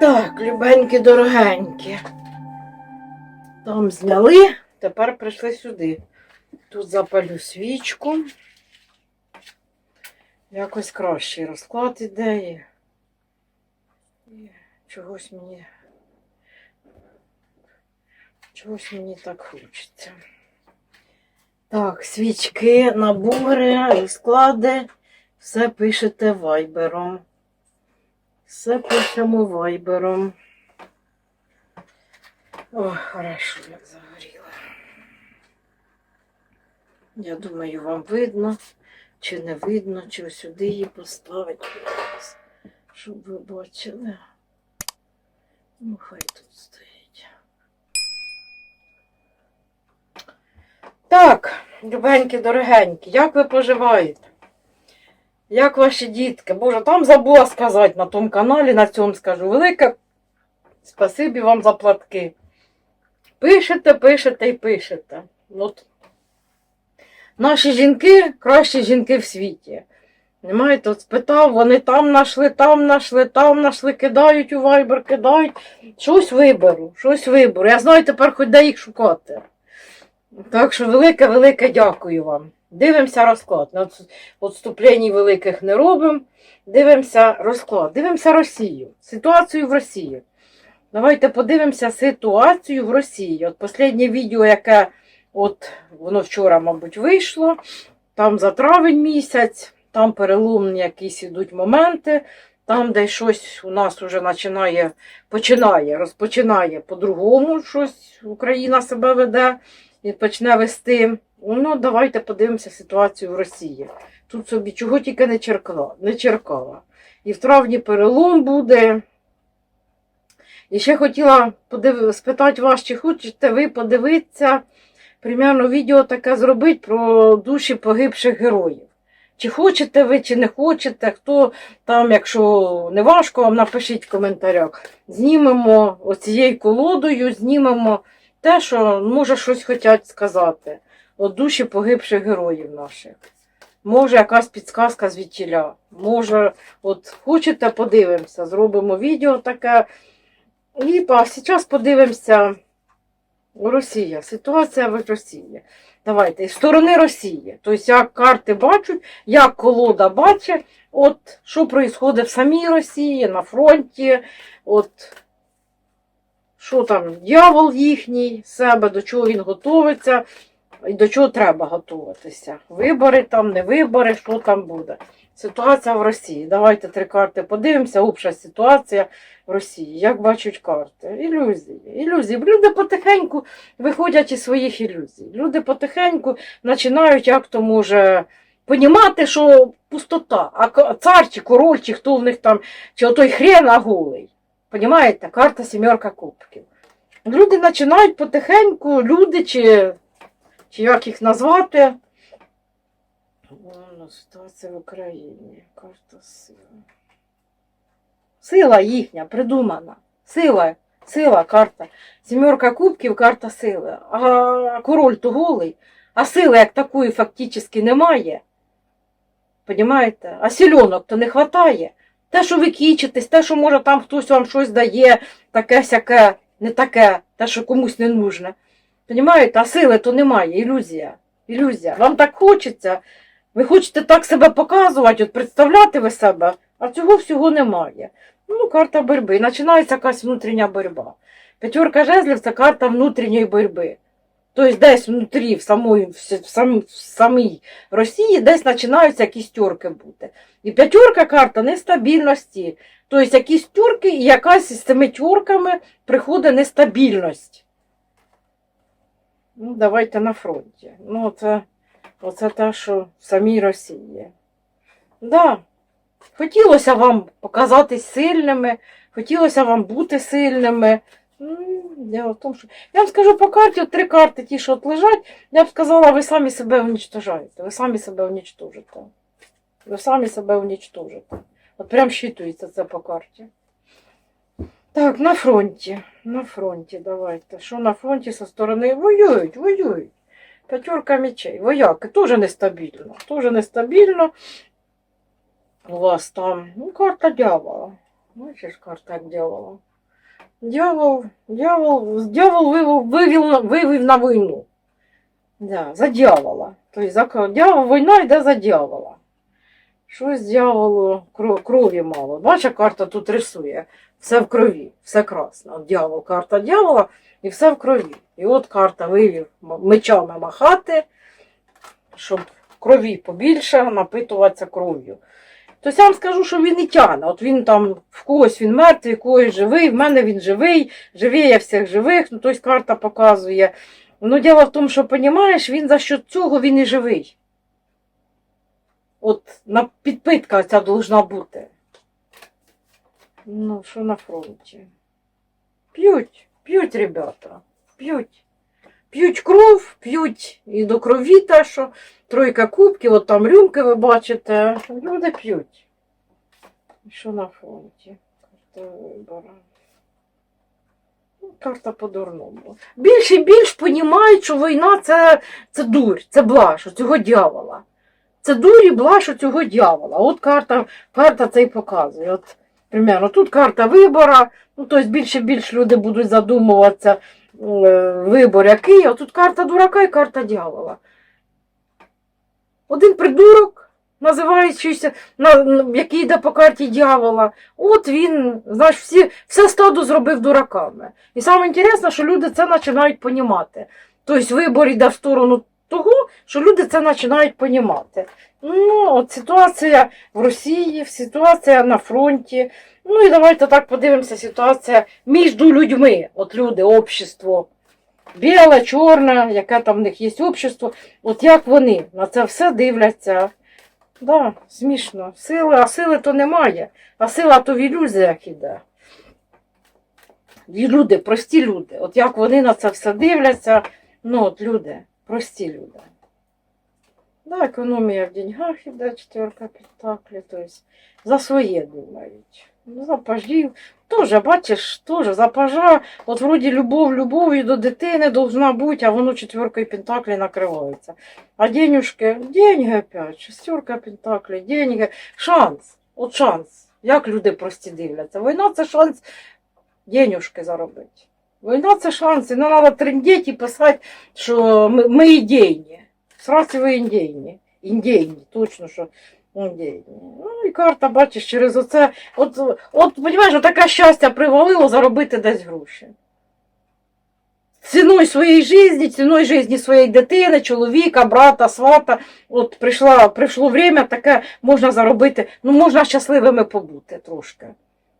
Так, любенькі, дорогенькі. Там зняли, тепер прийшли сюди. Тут запалю свічку. Якось кращий розклад ідеї. І чогось мені. Чогось мені так хочеться. Так, свічки, набори, розклади. Все пишете вайбером. Все пишемо вайбером. О, хорошо, як загоріло. Я думаю, вам видно, чи не видно, чи сюди її поставити, щоб ви бачили. Ну, хай тут стоїть. Так, любенькі, дорогенькі, як ви поживаєте? Як ваші дітки? Боже, там забула сказати на тому каналі, на цьому скажу. Велике спасибі вам за платки. Пишете, пишете і пишете. От. Наші жінки кращі жінки в світі. Немає, от спитав, вони там нашли, там нашли, там нашли, кидають у вайбер, кидають. Щось виберу, щось виберу. Я знаю тепер хоч де їх шукати. Так що велике-велике дякую вам. Дивимося розклад. На великих не робимо. Дивимося розклад. Дивимося Росію. Ситуацію в Росії. Давайте подивимося ситуацію в Росії. От останнє відео, яке от воно вчора, мабуть, вийшло. Там за травень місяць, там переломні якісь ідуть моменти. Там, де щось у нас вже починає, починає, розпочинає по-другому щось Україна себе веде і почне вести. Ну, давайте подивимося ситуацію в Росії. Тут собі чого тільки не черкала. Не черкала. І в травні перелом буде. І ще хотіла подив... спитати вас, чи хочете ви подивитися, примерно відео таке зробити про душі погибших героїв. Чи хочете ви, чи не хочете, хто там, якщо не важко, вам напишіть в коментарях. Знімемо оцією колодою, знімемо те, що може щось хочуть сказати. От душі погибших героїв наших. Може, якась підсказка звідтіля. Може, от хочете, подивимося, зробимо відео таке. І а зараз подивимося Росія. Ситуація в Росії. Давайте, з сторони Росії. Тобто, як карти бачать, як колода бачить, от що відбувається в самій Росії, на фронті, от що там, дьявол їхній, себе, до чого він готується, до чого треба готуватися. Вибори там, не вибори, що там буде. Ситуація в Росії. Давайте три карти подивимося. Обща ситуація в Росії. Як бачать карти? Ілюзії. Ілюзії. Люди потихеньку виходять із своїх ілюзій. Люди потихеньку починають як то може понімати, що пустота. А цар чи король, чи хто в них там, чи отой хрен голий. Понімаєте? Карта сімерка кубків. Люди починають потихеньку, люди чи, чи як їх назвати. Ситуація в Україні. Карта сила. Сила їхня, придумана. Сила, сила карта. Сімерка кубків, карта сили. А король то голий, а сили як такої фактично немає. Понімаєте? А сільонок то не вистачає. Те, що ви кічитесь, те, що може там хтось вам щось дає, таке сяке, не таке, те, що комусь не нужне. Понімаєте? А сили то немає, ілюзія. Ілюзія. Вам так хочеться. Ви хочете так себе показувати, от представляти ви себе, а цього всього немає. Ну, карта боротьби. Починається якась внутрішня боротьба. П'ятерка жезлів це карта внутрішньої боротьби. Тобто десь внутрі, в самої, в сам- в самій Росії, десь починаються якісь тюрки бути. І п'ятерка карта нестабільності. Тобто якісь тюрки і якась із цими тюрками приходить нестабільність. Ну, давайте на фронті. Ну, це, оце те, що в самій Росії. Да. Хотілося вам показатись сильними, хотілося вам бути сильними. Дело в тому, що... Я вам скажу по карті, от три карти, ті, що от лежать, я б сказала, ви самі себе уничтожаєте. Ви самі себе уничтожите. Ви самі себе уничтожите. От прям щитується це по карті. Так, на фронті. На фронті, давайте. Що на фронті зі сторони? Воюють, воюють. П'ятерка мечей. Вояки, теж нестабільно. Теж нестабільно. У вас там, ну, карта дьявола. Бачиш, карта дьявола. Дьявол, дьявол, дьявол вивів, на- вивів на війну. Да, за дьявола. Тобто за дьявол, війна йде за дьявола. Щось дьяволу кро- крові мало. Бачиш, карта тут рисує. Все в крові, все красно. От Дьявол, карта дьявола і все в крові. І от карта вивів мечами махати, щоб крові побільше, напитуватися кров'ю. Тобто я вам скажу, що він і тягне. От він там в когось він мертвий, в когось живий, в мене він живий, живіє всіх живих, ну тобто карта показує. Ну, діло в тому, що розумієш, він за що цього він і живий. От на підпитка ця должна бути. Ну, що на фронті? П'ють, п'ють, ребята, п'ють. П'ють кров, п'ють і до крові те, що тройка кубків, от там рюмки ви бачите. Люди п'ють. Що на фронті? Карта вибора. Ну, Карта по-дурному. Більш і більш понімають, що війна це, це дурь, це блаш, цього дьявола. Це дурь і блаш цього дьявола. От карта, карта це і показує. От, примерно, тут карта вибора, ну, тобто більше більш люди будуть задумуватися, е, вибор який, а тут карта дурака і карта дьявола. Один придурок, називаючийся, на, на- який йде по карті дьявола, от він, знаєш, всі, все стадо зробив дураками. І саме інтересне, що люди це починають понімати. Тобто вибор йде в сторону того, що люди це починають понімати. Ну, от ситуація в Росії, ситуація на фронті. Ну і давайте так подивимося, ситуація між людьми. От люди, общество. Біле, чорне, яке там в них є общество. От як вони на це все дивляться. Да, смішно. Сили, а сили то немає. А сила то в ілюзіях іде. І люди, прості люди. От як вони на це все дивляться, ну от люди, прості люди. Да, економія в деньгах іде, четверка пентаклів, тобто за своє думають. Ну, за пажів. Теж, бачиш, теж за пажа, от вроді любов любов'ю до дитини должна бути, а воно четверкою пентаклі накривається. А денюжки, деньги опять, шестерка пентаклі, деньги, шанс, от шанс. Як люди прості дивляться. Війна це шанс денюжки заробити. Війна це шанс, і не треба трендіти і писати, що ми, ми ідейні. Сразу ви індійні. Індійні, точно, що індійні. Ну і карта, бачиш, через оце. От, от розумієш, таке щастя привалило заробити десь гроші. Ціною своєї житті, ціною житті своєї дитини, чоловіка, брата, свата. От прийшла, прийшло время, таке можна заробити, ну можна щасливими побути трошки,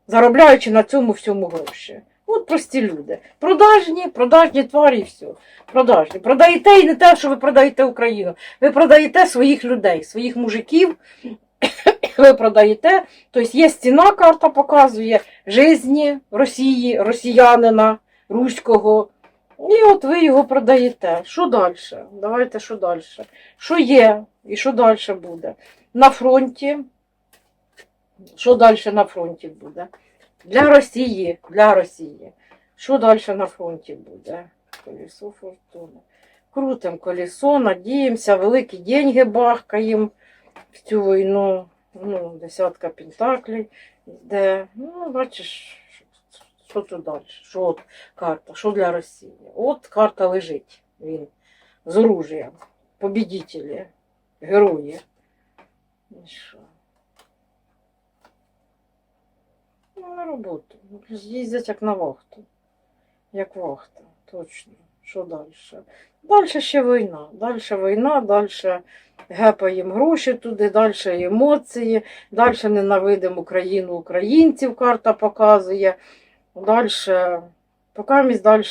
заробляючи на цьому всьому гроші. От прості люди. Продажні, продажні тварі і все. Продажні. Продаєте і не те, що ви продаєте Україну. Ви продаєте своїх людей, своїх мужиків. Ви продаєте. Тобто є ціна, карта показує житті Росії, росіянина, руського. І от ви його продаєте. Що далі? Давайте що далі? Що є і що далі буде? На фронті. Що далі на фронті буде? Для Росії, для Росії. Що далі на фронті буде? Колесо фортуни. Крутим колесо, надіємося, великі деньги бахкаємо в цю війну. Ну, десятка пентаклей йде. Ну, бачиш, що тут далі? Що от карта? Що для Росії? От карта лежить. Він з оружієм. Побідітелі, герої. І що? Ну, на роботу. Їздять як на вахту. Як вахта, точно. Що далі? Далі ще війна. Далі війна, далі гепаємо гроші туди, далі емоції, далі ненавидимо Україну українців, карта показує. Далі, поки далі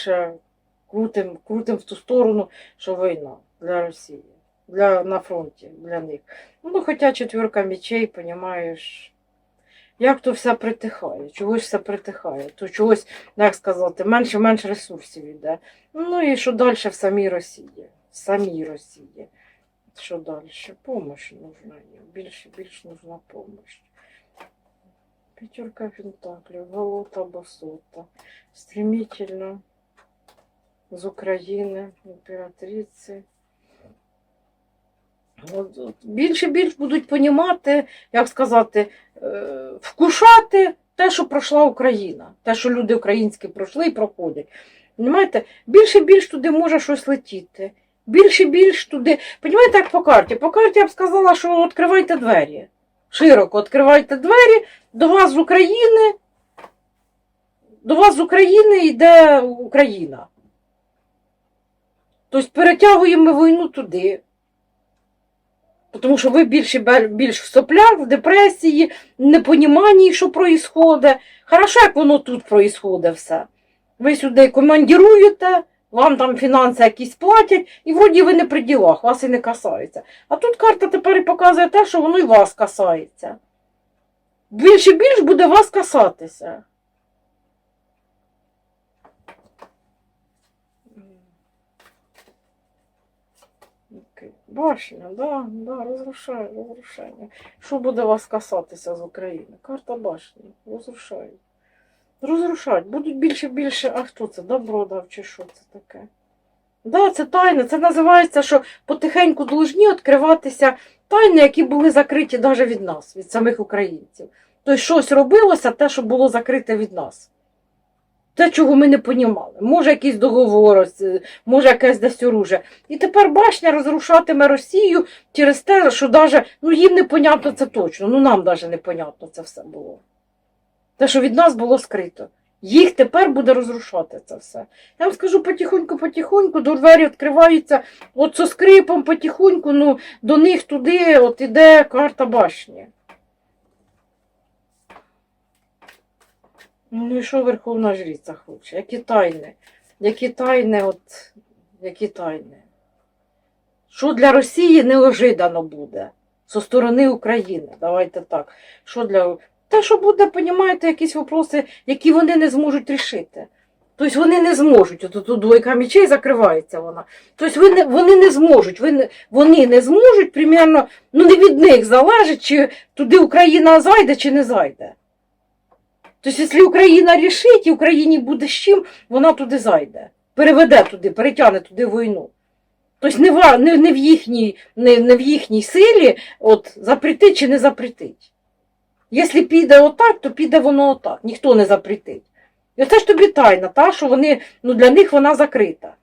крутим, крутим в ту сторону, що війна для Росії, для, на фронті для них. Ну, хоча четверка мечей, розумієш, як то все притихає, чогось все притихає, то чогось, як сказати, менше менше ресурсів йде. Ну і що далі в самій Росії? В самій Росії. Що далі? Помощь нужна їм. Більше більш нужна помощь. Пятерка пентаклів, голота басота. Стремительно з України, імператриці. Більше більш будуть понімати, як сказати, е, вкушати те, що пройшла Україна, те, що люди українські пройшли і проходять. Понімаєте, більше більш туди може щось летіти. Більше більш туди. Понімаєте, як по карті? По карті я б сказала, що відкривайте двері. Широко відкривайте двері, до вас з України. До вас з України йде Україна. Тобто перетягуємо війну туди. Тому що ви більше, більш в соплях, в депресії, непоніманні, що відбувається. Хорошо, як воно тут відбувається все. Ви сюди командіруєте, вам там фінанси якісь платять, і вроді ви не при ділах, вас і не касається. А тут карта тепер і показує те, що воно і вас касається. Більше більш буде вас касатися. Башня, да, да, розрушає, розрушення. Що буде вас касатися з України? Карта башні, розрушають. Будуть більше більше. А хто це? Добро дав чи що це таке? Да, це тайне. Це називається, що потихеньку должні відкриватися тайни, які були закриті навіть від нас, від самих українців. Тобто щось робилося, те, що було закрите від нас. Те, чого ми не понімали. Може, якийсь договор, е, може, якесь десь оружие. І тепер башня розрушатиме Росію через те, що даже, ну, їм непонятно це точно. Ну нам навіть непонятно це все було. Те, що від нас було скрито. Їх тепер буде розрушати це все. Я вам скажу потихоньку-потихоньку, до двері відкриваються, от со скрипом потихоньку, ну, до них туди от іде карта башні. Ну і що Верховна Жриця хоче? Які тайни? Які тайни, от, які тайни? Що для Росії неожидано буде зі сторони України? Давайте так. Що для... Те, що буде, понімаєте, якісь вопроси, які вони не зможуть рішити. Тобто вони не зможуть. От тут двойка мечей закривається вона. Тобто вони, вони не зможуть. Вони, вони не зможуть, примерно, ну не від них залежить, чи туди Україна зайде, чи не зайде. Тобто, якщо Україна рішить і Україні буде з чим, вона туди зайде. Переведе туди, перетягне туди війну. Тобто не, не, не, в, їхній, не, не в їхній силі от, запретить чи не запретить. Якщо піде отак, то піде воно отак. Ніхто не запретить. І оце ж тобі тайна, та, що вони, ну, для них вона закрита.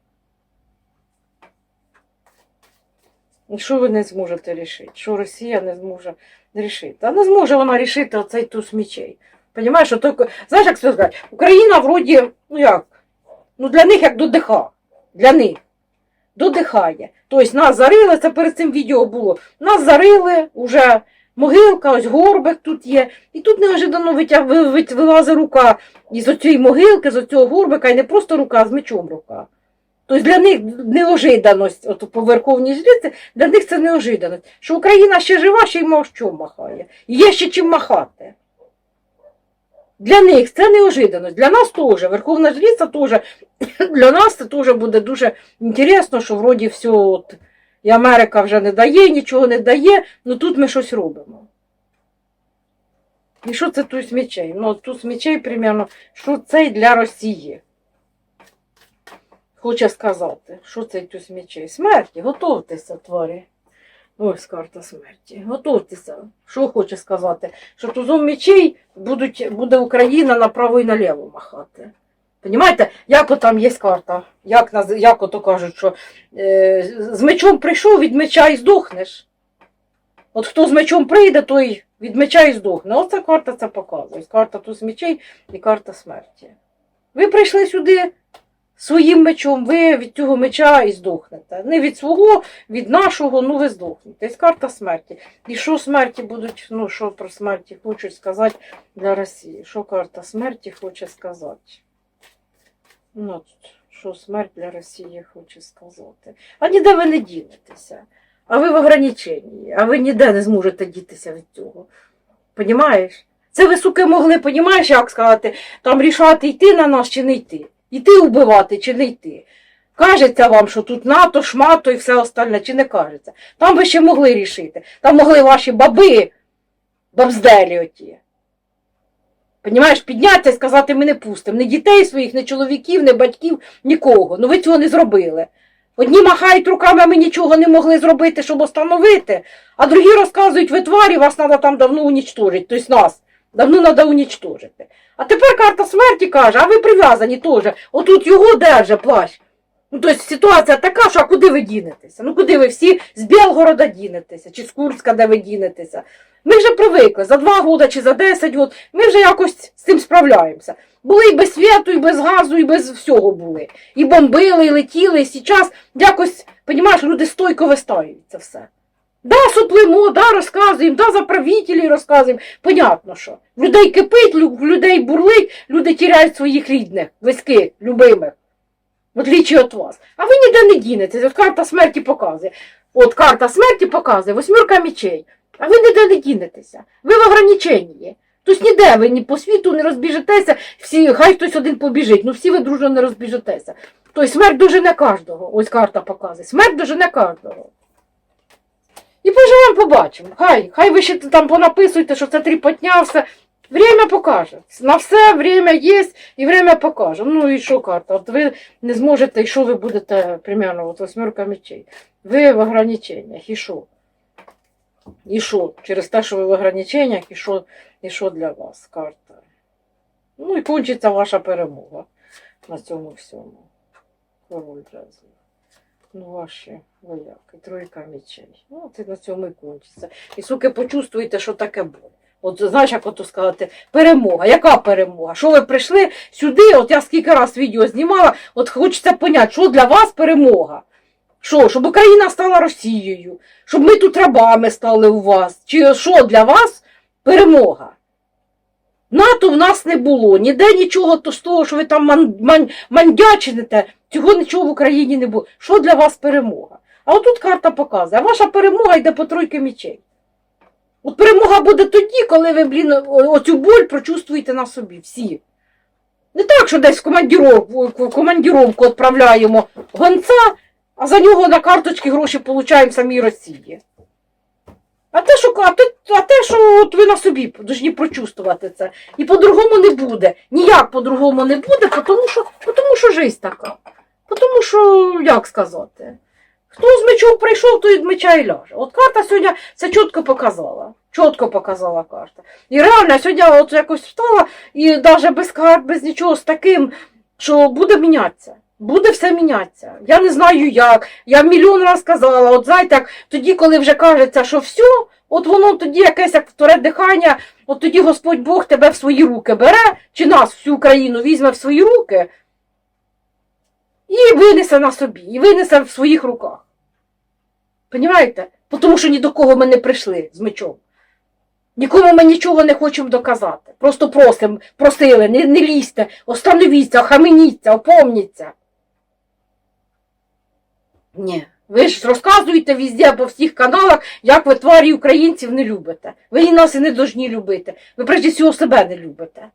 Що ви не зможете рішити? Що Росія не зможе рішити? А не зможе вона рішити оцей туз мічей. Понімаєш, що тільки, знаєш, як сказати, Україна вроді, ну як, ну для них як додиха. Для них. Додихає. Тобто нас зарили, це перед цим відео було. Нас зарили, уже могилка, ось горбик тут є. І тут неожиданно вилазить рука із оцієї могилки, з оцього горбика, і не просто рука, а з мечом рука. Тобто для них неожиданість, от по Верховній жриці, для них це неожиданість. Що Україна ще жива, ще й мовчом махає. Є ще чим махати. Для них це неожиданність. Для нас теж. Верховна жриця теж. Для нас це теж буде дуже інтересно, що вроді все, от, і Америка вже не дає, нічого не дає, ну тут ми щось робимо. І що це туз мечей? Ну, туз мечей, примерно, що це для Росії? Хоче сказати, що це туз мечей? Смерті, готовтеся, тварі. Ось карта смерті. Готуйтеся. Що хоче сказати? Що тузом мечей будуть, буде Україна направо і наліво махати. Понімаєте, як от там є карта, як, як ото кажуть, що е, з мечом прийшов, від меча і здохнеш. От хто з мечом прийде, той від меча і здохне. Оця карта це показує. Карта туз мечей і карта смерті. Ви прийшли сюди своїм мечом, ви від цього меча і здохнете. Не від свого, від нашого, ну ви здохнете. Ось карта смерті. І що смерті будуть, ну що про смерті хочуть сказати для Росії? Що карта смерті хоче сказати? Ну, що смерть для Росії хоче сказати. А ніде ви не дінетеся. А ви в ограниченні, а ви ніде не зможете дітися від цього. Понімаєш? Це ви, суки, могли, понімаєш, як сказати, там рішати, йти на нас чи не йти. Йти вбивати чи не йти. Кажеться вам, що тут НАТО, шмато і все остальне, чи не кажеться. Там ви ще могли рішити. Там могли ваші баби, бабзделі оті. Понімаєш, піднятися і сказати, ми не пустимо. Ні дітей своїх, ні чоловіків, ні батьків, нікого. Ну ви цього не зробили. Одні махають руками, а ми нічого не могли зробити, щоб остановити, а другі розказують, ви тварі, вас треба там давно унічтожити, тобто нас. Давно треба унічтожити. А тепер карта смерті каже, а ви прив'язані теж. Отут його держа плащ. Ну, тобто ситуація така, що а куди ви дінетеся? Ну куди ви всі з Білгорода дінетеся, чи з Курська, де ви дінетеся? Ми вже привикли за два роки чи за 10 років, ми вже якось з цим справляємося. Були і без світу, і без газу, і без всього були. І бомбили, і летіли, і зараз якось, розумієш, люди стойко вистаюють це все. Да, суплимо, да, розказуємо, да, за правителів розказуємо. Понятно, що. Людей кипить, лю- людей бурлить, люди тіряють своїх рідних, близьких, любимих. В отличие від вас. А ви ніде не дінетеся. От карта смерті показує. От карта смерті показує, восьмірка мечей. А ви ніде не дінетеся. Ви в ограниченні. Тобто ніде ви ні по світу не розбіжетеся, всі, хай хтось один побіжить, ну всі ви дружно не розбіжетеся. Тобто смерть дожене кожного. Ось карта показує. Смерть дожене кожного. І поживемо, побачимо. Хай, хай ви ще там понаписуєте, що це тріпотня, все. Время покаже. На все время є і время покаже. Ну і що карта? От ви не зможете, і що ви будете, примерно, от восьмерка мечей. Ви в ограниченнях, і що? І що? Через те, що ви в ограниченнях, і що, і що для вас карта? Ну і кончиться ваша перемога на цьому всьому. Король жезлів. Ну, ваші вояки, тройка мечей. Ну, це на цьому і кончиться. І суки, почувствуєте, що таке боль. От знаєш, як ото сказати, перемога. Яка перемога? Що ви прийшли сюди? От я скільки раз відео знімала, от хочеться поняти, що для вас перемога. Що, щоб Україна стала Росією, щоб ми тут рабами стали у вас. Чи що для вас перемога? НАТО в нас не було, ніде нічого то з того, що ви там ман, ман, мандячините, цього нічого в Україні не було. Що для вас перемога? А отут карта показує, а ваша перемога йде по тройки мечей. От перемога буде тоді, коли ви, блін, оцю боль прочувствуєте на собі всі. Не так, що десь в командіровку, в командіровку відправляємо гонця, а за нього на карточки гроші получаємо самі Росії. А те, що, а те, а те, що от ви на собі повинні прочувствувати це. І по-другому не буде. Ніяк по-другому не буде, тому що, тому що жизнь така. Тому що, як сказати, хто з мечом прийшов, той від меча і ляже. От карта сьогодні це чітко показала. Чітко показала карта. І реально сьогодні от якось встала і навіть без карт, без нічого з таким, що буде мінятися. Буде все мінятися. Я не знаю як. Я мільйон раз казала, от знаєте, як тоді, коли вже кажеться, що все, от воно тоді якесь як вторе дихання, от тоді Господь Бог тебе в свої руки бере, чи нас, всю Україну візьме в свої руки і винесе на собі, і винесе в своїх руках. Понімаєте? Тому що ні до кого ми не прийшли з мечом. Нікому ми нічого не хочемо доказати. Просто просимо, просили, не, не лізьте, остановіться, охаменіться, опомніться. Ні. Ви ж розказуєте везде по всіх каналах, як ви тварі українців не любите. Ви нас і не должні любити. Ви прежде всього себе не любите.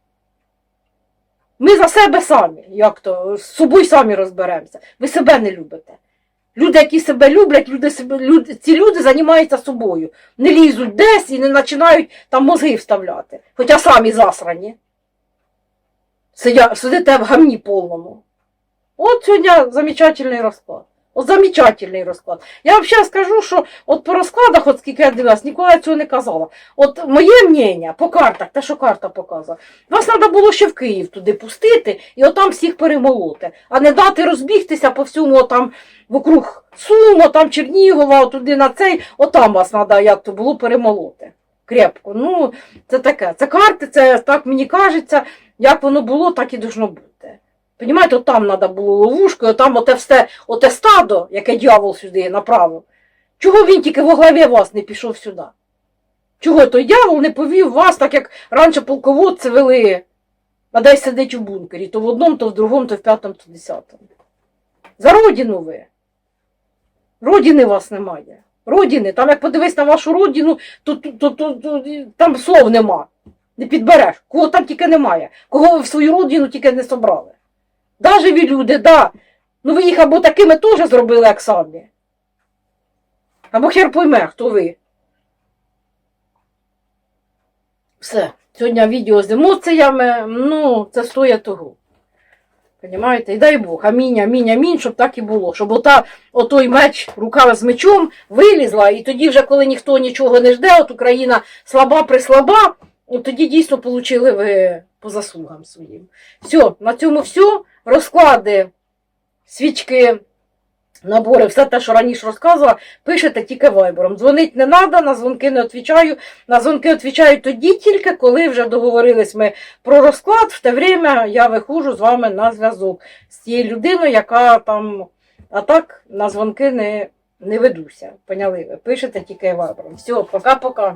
Ми за себе самі, як то, з собою самі розберемося. Ви себе не любите. Люди, які себе люблять, люди, себе, люди, ці люди займаються собою. Не лізуть десь і не починають там мозги вставляти. Хоча самі засрані. Сидя, сидите в гамні повному. От сьогодні замечательний розклад. От замечательний розклад. Я взагалі скажу, що от по розкладах, от скільки я дивилась, ніколи цього не казала. От моє мнення по картах, те, що карта показує, вас треба було ще в Київ туди пустити і отам всіх перемолоти, а не дати розбігтися по всьому там вокруг Сумо, там Чернігова, туди на цей, отам вас треба, як то було перемолоти. Крепко. Ну, це таке. Це карти, це так мені кажеться, як воно було, так і должно бути. Понімаєте, от там треба було ловушкою, там оте все, оте стадо, яке дьявол сюди направив. Чого він тільки во главі вас не пішов сюди? Чого той дьявол не повів вас, так як раніше полководці вели, а десь сидить у бункері, то в одному, то в другому, то в п'ятому, то в десятому. За родину ви. Родини вас немає. Родини. Там як подивись на вашу родину, то, то, то, то, то там слов нема. Не підбереш. Кого там тільки немає. Кого ви в свою родину тільки не собрали. Да, живі люди, да. Ну ви їх або такими теж зробили, як самі. Або хер пойме, хто ви. Все. Сьогодні відео з емоціями, ну, це стоїть того. Понімаєте? І дай Бог, амінь, амінь, амінь, щоб так і було. Щоб ота, отой меч, рука з мечом вилізла, і тоді вже, коли ніхто нічого не жде, от Україна слаба прислаба, от тоді дійсно получили ви по заслугам своїм. Все, на цьому все. Розклади, свічки, набори, все те, що раніше розказувала, пишете тільки вайбером. Дзвонить не треба, на дзвонки не відповідаю. На дзвонки відповідаю тоді тільки, коли вже договорились ми про розклад. В те время я виходжу з вами на зв'язок з тією людиною, яка там. А так на дзвонки не, не ведуся. Поняли? ви? Пишете тільки вайбером. Все, пока-пока.